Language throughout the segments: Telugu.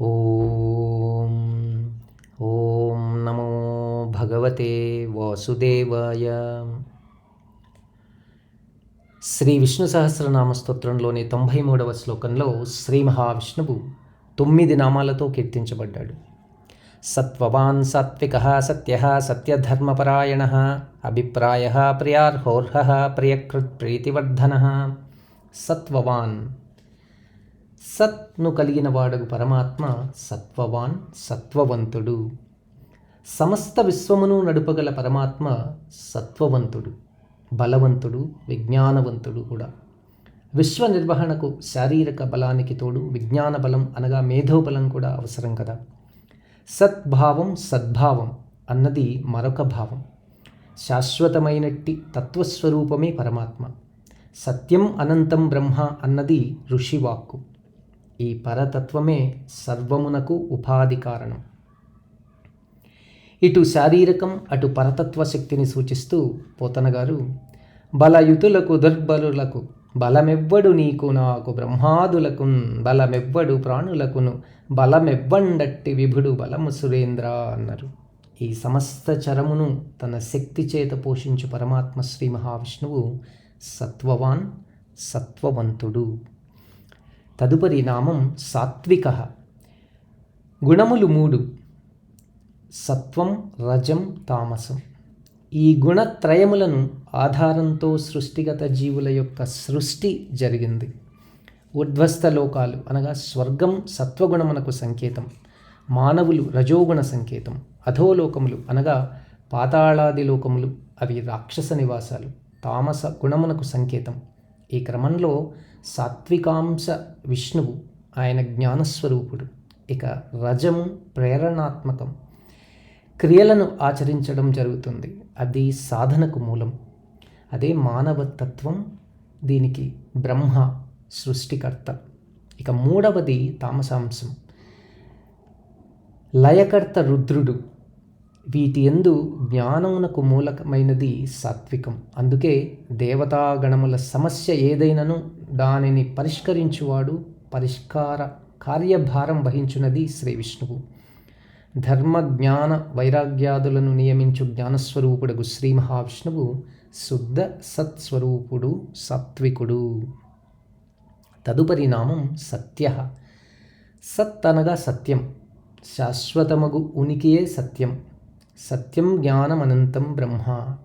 ఓం ఓం నమో భగవతే వాసుదేవాయ. శ్రీ విష్ణు సహస్రనామ స్తోత్రంలోని తొంభై మూడవ శ్లోకంలో శ్రీ మహావిష్ణువు తొమ్మిది నామాలతో కీర్తించబడ్డాడు. సత్వవాన్ సాత్విక సత్య సత్యధర్మపరాయణ అభిప్రాయ ప్రియార్హోర్హ ప్రియకృత్ ప్రీతివర్ధన సత్వవాన్ సత్ను కలిగిన వాడు పరమాత్మ సత్వవాన్ సత్వవంతుడు. సమస్త విశ్వమును నడుపగల పరమాత్మ సత్వవంతుడు బలవంతుడు విజ్ఞానవంతుడు కూడా. విశ్వ నిర్వహణకు శారీరక బలానికి తోడు విజ్ఞాన బలం అనగా మేధోబలం కూడా అవసరం కదా. సద్భావం సద్భావం అన్నది మరొక భావం. శాశ్వతమైనట్టి తత్వస్వరూపమే పరమాత్మ. సత్యం అనంతం బ్రహ్మ అన్నది ఋషివాక్కు ఈ పరతత్వమే సర్వమునకు ఉపాధి కారణం. ఇటు శారీరకం అటు పరతత్వ శక్తిని సూచిస్తూ పోతన గారు బలయుతులకు దుర్బలులకు బలమెవ్వడు నీకు నాకు బ్రహ్మాదులకు బలమెవ్వడు ప్రాణులకును బలమెవ్వండట్టి విభుడు బలము సురేంద్ర అన్నారు. ఈ సమస్త చరమును తన శక్తి చేత పోషించు పరమాత్మ శ్రీ మహావిష్ణువు సత్వవాన్ సత్వవంతుడు. తదుపరి నామం సాత్విక. గుణములు మూడు. సత్వం రజం తామసం. ఈ గుణత్రయములను ఆధారంతో సృష్టిగత జీవుల యొక్క సృష్టి జరిగింది. ఉద్వస్త లోకాలు అనగా స్వర్గం సత్వగుణమునకు సంకేతం. మానవులు రజోగుణ సంకేతం. అధోలోకములు అనగా పాతాళాది లోకములు. అవి రాక్షస నివాసాలు. తామస గుణమునకు సంకేతం. ఈ క్రమంలో సాత్వికాంశ విష్ణువు ఆయన జ్ఞానస్వరూపుడు. ఇక రజము ప్రేరణాత్మకం. క్రియలను ఆచరించడం జరుగుతుంది. అది సాధనకు మూలం. అదే మానవ తత్వం దీనికి బ్రహ్మ సృష్టికర్త. ఇక మూడవది తామసాంశం. లయకర్త రుద్రుడు వీటి ఎందు జ్ఞానమునకు మూలకమైనది సాత్వికం. అందుకే దేవతాగణముల సమస్య ఏదైనను దానిని పరిష్కరించువాడు పరిష్కార కార్యభారం వహించున్నది శ్రీ విష్ణువు. ధర్మ జ్ఞాన వైరాగ్యాదులను నియమించు జ్ఞానస్వరూపుడు శ్రీ మహావిష్ణువు శుద్ధ సత్స్వరూపుడు సాత్వికుడు. తదుపరి నామం సత్య. సత్ అనగా సత్యం. శాశ్వతమగు ఉనికియే సత్యం. సత్యం జ్ఞానమనంతం బ్రహ్మ.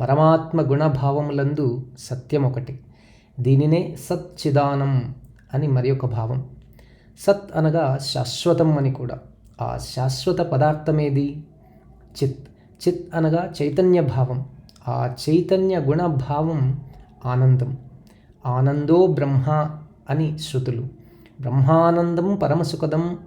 పరమాత్మ గుణభావములందు సత్యం ఒకటి. దీనినే సచ్చిదానం అని మరి ఒక భావం. సత్ అనగా శాశ్వతం అని కూడా. ఆ శాశ్వత పదార్థమేది? చిత్. చిత్ అనగా చైతన్య భావం ఆ చైతన్య గుణభావం ఆనందం. ఆనందో బ్రహ్మ అని శృతులు. బ్రహ్మానందం పరమసుఖదం.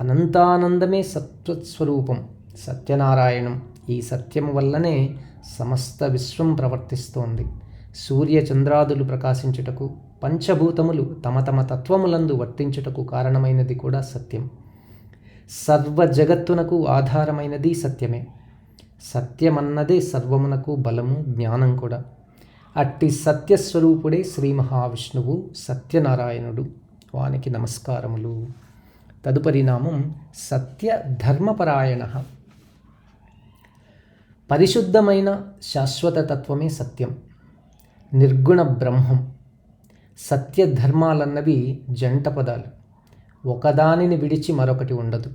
అనంతానందమే సత్వస్వరూపం. సత్యనారాయణం ఈ సత్యం వల్లనే సమస్త విశ్వం ప్రవర్తిస్తోంది. సూర్య చంద్రాదులు ప్రకాశించుటకు పంచభూతములు తమ తమ తత్వములందు వర్తించుటకు కారణమైనది కూడా సత్యం. సర్వ జగత్తునకు ఆధారమైనది సత్యమే. సత్యమన్నదే సర్వమునకు బలము జ్ఞానం కూడా. అట్టి సత్యస్వరూపుడే శ్రీ మహావిష్ణువు సత్యనారాయణుడు. వానికి నమస్కారములు. తదుపరి నామం సత్య ధర్మపరాయణ పరిశుద్ధమైన శాశ్వత తత్వమే సత్యం. నిర్గుణ బ్రహ్మం. సత్య ధర్మాలన్నవి జంట పదాలు. ఒకదానిని విడిచి మరొకటి ఉండదు.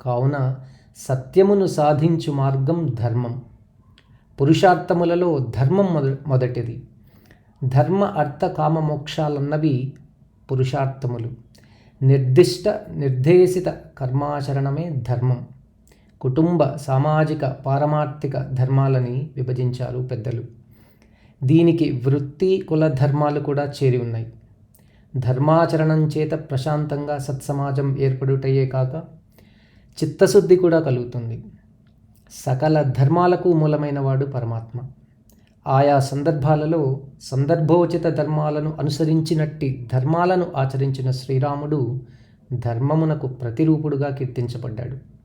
కావున సత్యమును సాధించు మార్గం ధర్మం. పురుషార్థములలో ధర్మం మొద మొదటిది. ధర్మ అర్థ కామ మోక్షాలన్నవి పురుషార్థములు. నిర్దిష్ట నిర్దేశిత కర్మాచరణమే ధర్మం. కుటుంబ సామాజిక పారమార్థిక ధర్మాలని విభజించారు పెద్దలు. దీనికి వృత్తి కుల ధర్మాలు కూడా చేరి ఉన్నాయి. ధర్మాచరణం చేత ప్రశాంతంగా సత్సమాజం ఏర్పడుటయే కాక చిత్తశుద్ధి కూడా కలుగుతుంది. సకల ధర్మాలకు మూలమైన వాడు పరమాత్మ. ఆయా సందర్భాలలో సందర్భోచిత ధర్మాలను అనుసరించినట్టి ధర్మాలను ఆచరించిన శ్రీరాముడు ధర్మమునకు ప్రతిరూపుడుగా కీర్తించబడ్డాడు.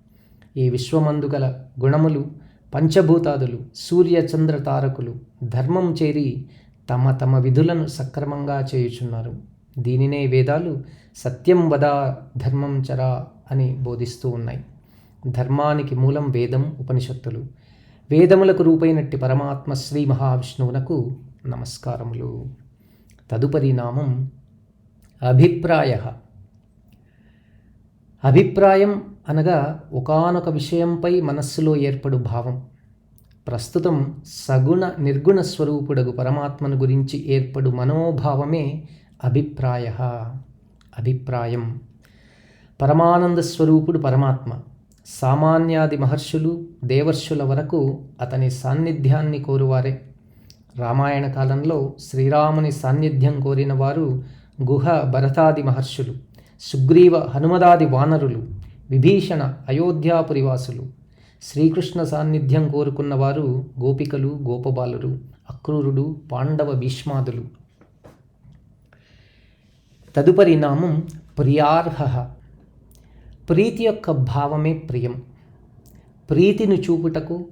ఈ విశ్వమందు గల గుణములు పంచభూతాదులు సూర్య చంద్ర తారకులు ధర్మం చేరి తమ తమ విధులను సక్రమంగా చేయుచున్నారు. దీనినే వేదాలు సత్యం వద ధర్మం చరా అని బోధిస్తూ ఉన్నాయి. ధర్మానికి మూలం వేదం ఉపనిషత్తులు. వేదములకు రూపైనట్టి పరమాత్మ శ్రీ మహావిష్ణువునకు నమస్కారములు. తదుపరి నామం అభిప్రాయ. అభిప్రాయం అనగా ఒకనొక విషయంపై మనస్సులో ఏర్పడు భావం. ప్రస్తుతం సగుణ నిర్గుణ స్వరూపుడగు పరమాత్మను గురించి ఏర్పడు మనోభావమే అభిప్రాయ. అభిప్రాయం. పరమానంద స్వరూపుడు పరమాత్మ. సామాన్యాది మహర్షులు దేవర్షుల వరకు అతని సాన్నిధ్యాన్ని కోరువారే. రామాయణ కాలంలో శ్రీరాముని సాన్నిధ్యం కోరిన వారు గుహ భరతాది మహర్షులు సుగ్రీవ హనుమదాది వానరులు. విభీషణ అయోధ్యాపురివాసులు శ్రీకృష్ణ సాన్నిధ్యం కోరుకున్నవారు గోపికలు గోపబాలురు అక్రూరుడు పాండవ భీష్మాదులు. తదుపరి నామం ప్రియార్హ. ప్రీతి యొక్క భావమే ప్రియం. ప్రీతిని చూపుటకు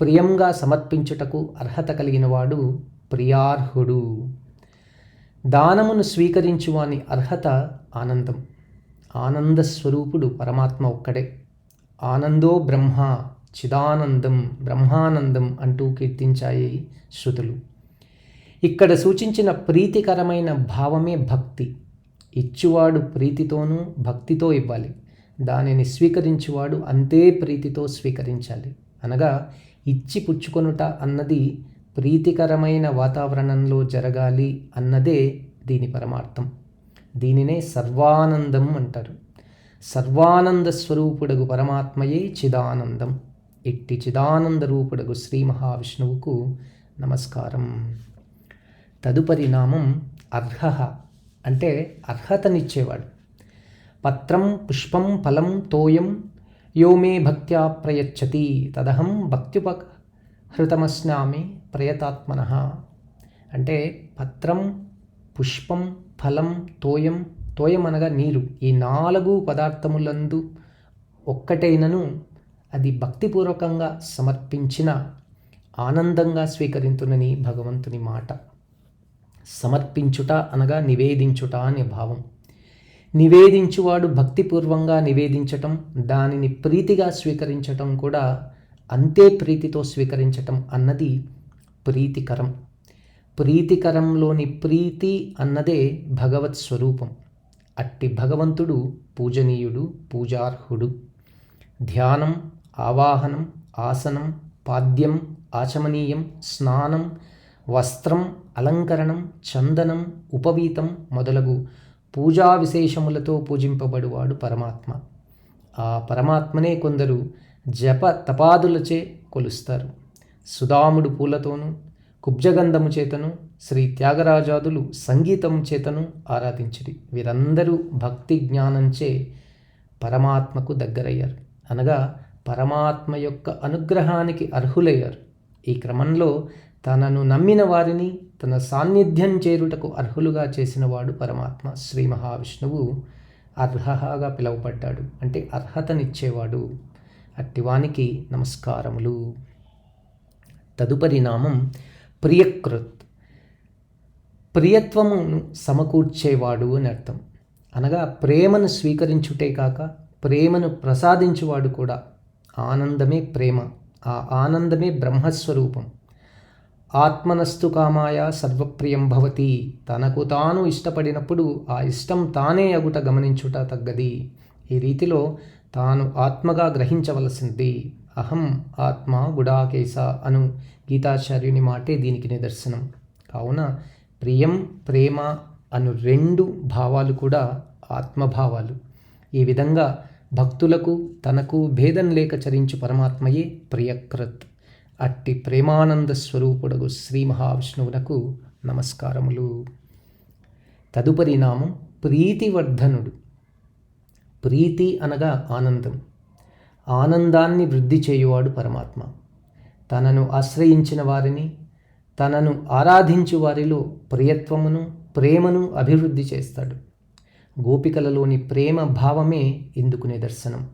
ప్రియంగా సమర్పించుటకు అర్హత కలిగినవాడు ప్రియార్హుడు. దానమును స్వీకరించువాని అర్హత ఆనందం. ఆనంద స్వరూపుడు పరమాత్మ ఒక్కడే. ఆనందో బ్రహ్మ చిదానందం బ్రహ్మానందం అంటూ కీర్తించాయి శృతులు. ఇక్కడ సూచించిన ప్రీతికరమైన భావమే భక్తి. ఇచ్చువాడు ప్రీతితోనూ భక్తితో ఇవ్వాలి. దానిని స్వీకరించువాడు అంతే ప్రీతితో స్వీకరించాలి. అనగా ఇచ్చి పుచ్చుకొనుట అన్నది ప్రీతికరమైన వాతావరణంలో జరగాలి అన్నదే దీని పరమార్థం. దీనినే సర్వానందం అంటారు. సర్వానంద స్వరూపుడగు పరమాత్మయే చిదానందం. ఇట్టి చిదానంద రూపుడగు శ్రీ మహావిష్ణువుకు నమస్కారం. తదుపరి నామం అర్హ అంటే అర్హతనిచ్చేవాడు. పత్రం పుష్పం ఫలం తోయం యో మే భక్త్యా ప్రయచ్చతి తదహం భక్త్యుపహృతమస్నామి ప్రయతాత్మన. అంటే పత్రం పుష్పం ఫలం తోయం తోయం అనగా నీరు. ఈ నాలుగు పదార్థములందు ఒక్కటైనను అది భక్తిపూర్వకంగా సమర్పించిన ఆనందంగా స్వీకరించునని భగవంతుని మాట. సమర్పించుట అనగా నివేదించుట అనే భావం. నివేదించువాడు భక్తిపూర్వంగా నివేదించటం దానిని ప్రీతిగా స్వీకరించటం కూడా అంతే ప్రీతితో స్వీకరించటం అన్నది ప్రీతికరం. ప్రీతికరంలోని ప్రీతి అన్నదే భగవత్ స్వరూపం. అట్టి భగవంతుడు పూజనీయుడు పూజార్హుడు. ధ్యానం ఆవాహనం ఆసనం పాద్యం ఆచమనీయం స్నానం వస్త్రం అలంకరణం చందనం ఉపవీతం మొదలగు పూజా విశేషములతో పూజింపబడువాడు పరమాత్మ. ఆ పరమాత్మనే కొందరు జప తపాదులచే కొలుస్తారు. సుధాముడు పూలతోనూ కుబ్జగంధము చేతను శ్రీ త్యాగరాజాదులు సంగీతం చేతను ఆరాధించిరి. వీరందరూ భక్తి జ్ఞానంచే పరమాత్మకు దగ్గరయ్యారు. అనగా పరమాత్మ యొక్క అనుగ్రహానికి అర్హులయ్యారు. ఈ క్రమంలో తనను నమ్మిన వారిని తన సాన్నిధ్యం చేరుటకు అర్హులుగా చేసినవాడు పరమాత్మ. శ్రీ మహావిష్ణువు అర్హగా పిలువబడ్డాడు. అంటే అర్హతనిచ్చేవాడు. అట్టివానికి నమస్కారములు. తదుపరి నామం ప్రియకృత్. ప్రియత్వమును సమకూర్చేవాడు అని అర్థం. అనగా ప్రేమను స్వీకరించుటే కాక ప్రేమను ప్రసాదించువాడు కూడా ఆనందమే ప్రేమ ఆ ఆనందమే బ్రహ్మస్వరూపం. ఆత్మనస్తు కామాయ సర్వప్రియం భవతి తనకు తాను ఇష్టపడినప్పుడు ఆ ఇష్టం తానే అగుట గమనించుట తగ్గది. ఈ రీతిలో తాను ఆత్మగా గ్రహించవలసింది. అహం ఆత్మ గుడాకేశ అను గీతాచార్యుని మాటే దీనికి నిదర్శనం. కావున ప్రియం ప్రేమ అను రెండు భావాలు కూడా ఆత్మభావాలు. ఈ విధంగా భక్తులకు తనకు భేదం లేక చరించు పరమాత్మయే ప్రియకృత్. అట్టి ప్రేమానంద స్వరూపుడగు శ్రీ మహావిష్ణువునకు నమస్కారములు. తదుపరి నామం ప్రీతివర్ధనుడు. ప్రీతి అనగా ఆనందం. ఆనందాన్ని వృద్ధి చేయువాడు పరమాత్మ. తనను ఆశ్రయించిన వారిని తనను ఆరాధించు వారిలో ప్రియత్వమును ప్రేమను అభివృద్ధి చేస్తాడు. గోపికలలోని ప్రేమ భావమే ఇందుకు నిదర్శనం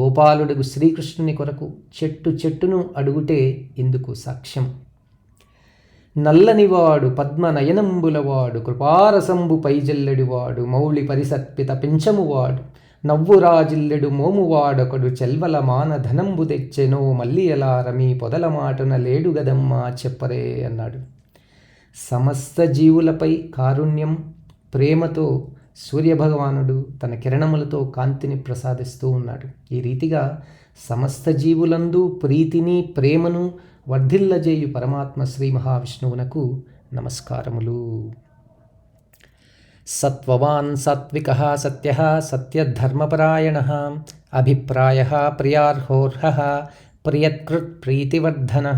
గోపాలుడుగు శ్రీకృష్ణుని కొరకు చెట్టు చెట్టును అడుగుటే ఇందుకు సాక్ష్యం. నల్లనివాడు పద్మనయనంబులవాడు కృపారసంబు పైజల్లడివాడు మౌళి పరిసర్పిత పెంచమువాడు నవ్వురాజిల్లెడు మోమువాడొకడు చెల్వల మానధనంబు తెచ్చెనో మళ్ళీ ఎలా రమి పొదల మాటున లేడు గదమ్మా చెప్పరే అన్నాడు. సమస్త జీవులపై కారుణ్యం ప్రేమతో సూర్యభగవానుడు తన కిరణములతో కాంతిని ప్రసాదిస్తూ ఉన్నాడు. ఈ రీతిగా సమస్త జీవులందు ప్రీతిని ప్రేమను వర్ధిల్లజేయు పరమాత్మ శ్రీ మహావిష్ణువునకు నమస్కారములు. సత్వవాన్ సాత్విక సత్య సత్యధర్మపరాయణ అభిప్రాయ ప్రియార్హోర్హ ప్రియత్కృత్ ప్రీతివర్ధన